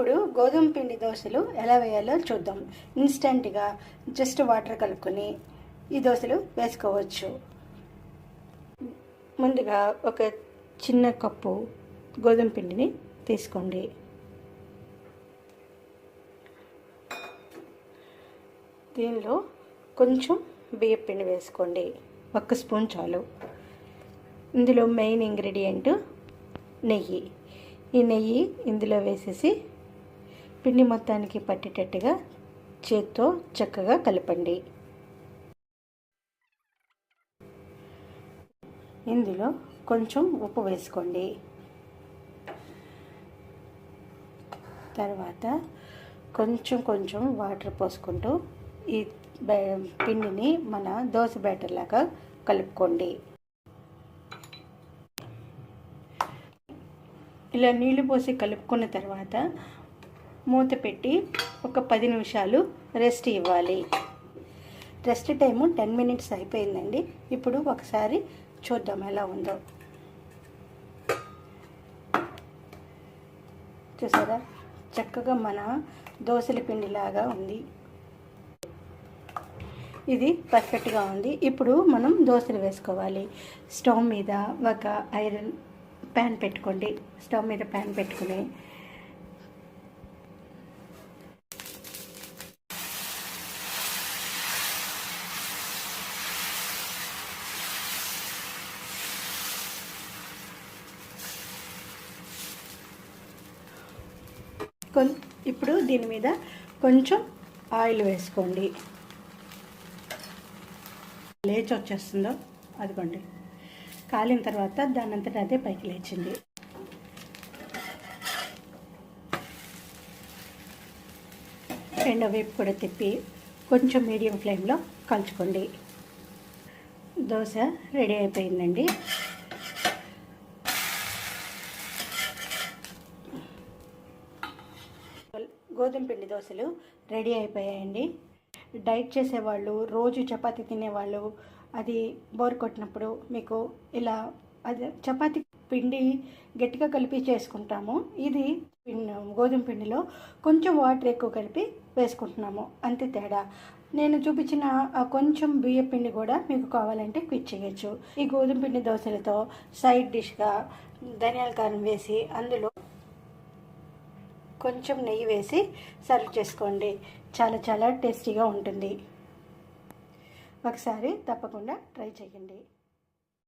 ఇప్పుడు గోధుమ పిండి దోశలు ఎలా వేయాలో చూద్దాం. ఇన్స్టెంట్గా జస్ట్ వాటర్ కలుపుకొని ఈ దోశలు వేసుకోవచ్చు. ముందుగా ఒక చిన్న కప్పు గోధుమ పిండిని తీసుకోండి. దీనిలో కొంచెం బియ్యం పిండి వేసుకోండి. ఒక్క స్పూన్ చాలు. ఇందులో మెయిన్ ఇంగ్రీడియంట్ నెయ్యి. ఈ నెయ్యి ఇందులో వేసేసి పిండి మొత్తానికి పట్టేటట్టుగా చేత్తో చక్కగా కలపండి. ఇందులో కొంచెం ఉప్పు వేసుకోండి. తర్వాత కొంచెం కొంచెం వాటర్ పోసుకుంటూ ఈ పిండిని మన దోశ బ్యాటర్ లాగా కలుపుకోండి. ఇలా నీళ్ళు పోసి కలుపుకున్న తర్వాత మూత పెట్టి ఒక పది నిమిషాలు రెస్ట్ ఇవ్వాలి. రెస్ట్ టైము టెన్ మినిట్స్ అయిపోయిందండి. ఇప్పుడు ఒకసారి చూద్దాం ఎలా ఉందో. చూసారా? చక్కగా మన దోశల పిండిలాగా ఉంది. ఇది పర్ఫెక్ట్గా ఉంది. ఇప్పుడు మనం దోశలు వేసుకోవాలి. స్టవ్ మీద ఒక ఐరన్ ప్యాన్ పెట్టుకోండి. స్టవ్ మీద ప్యాన్ పెట్టుకుని కొన్ ఇప్పుడు దీని మీద కొంచెం ఆయిల్ వేసుకోండి. లేచి వచ్చేస్తుందో అదిగోండి. కాలిన తర్వాత దాని అంతటా అదే పైకి లేచింది. రెండో వైపు కూడా తిప్పి కొంచెం మీడియం ఫ్లేమ్లో కలుచుకోండి. దోశ రెడీ అయిపోయిందండి. గోధుమ పిండి దోశలు రెడీ అయిపోయాయండి. డైట్ చేసేవాళ్ళు రోజు చపాతీ తినేవాళ్ళు అది బోర్ కొట్టినప్పుడు మీకు ఇలా అది చపాతీ పిండి గట్టిగా కలిపి చేసుకుంటాము. ఇది గోధుమ పిండిలో కొంచెం వాటర్ ఎక్కువ కలిపి వేసుకుంటున్నాము. అంతే తేడా. నేను చూపించిన ఆ కొంచెం బియ్య పిండి కూడా మీకు కావాలంటే క్విట్ చేయొచ్చు. ఈ గోధుమ పిండి దోశలతో సైడ్ డిష్గా ధనియాల కారం వేసి అందులో కొంచెం నెయ్యి వేసి సర్వ్ చేసుకోండి. చాలా చాలా టేస్టీగా ఉంటుంది. ఒకసారి తప్పకుండా ట్రై చేయండి.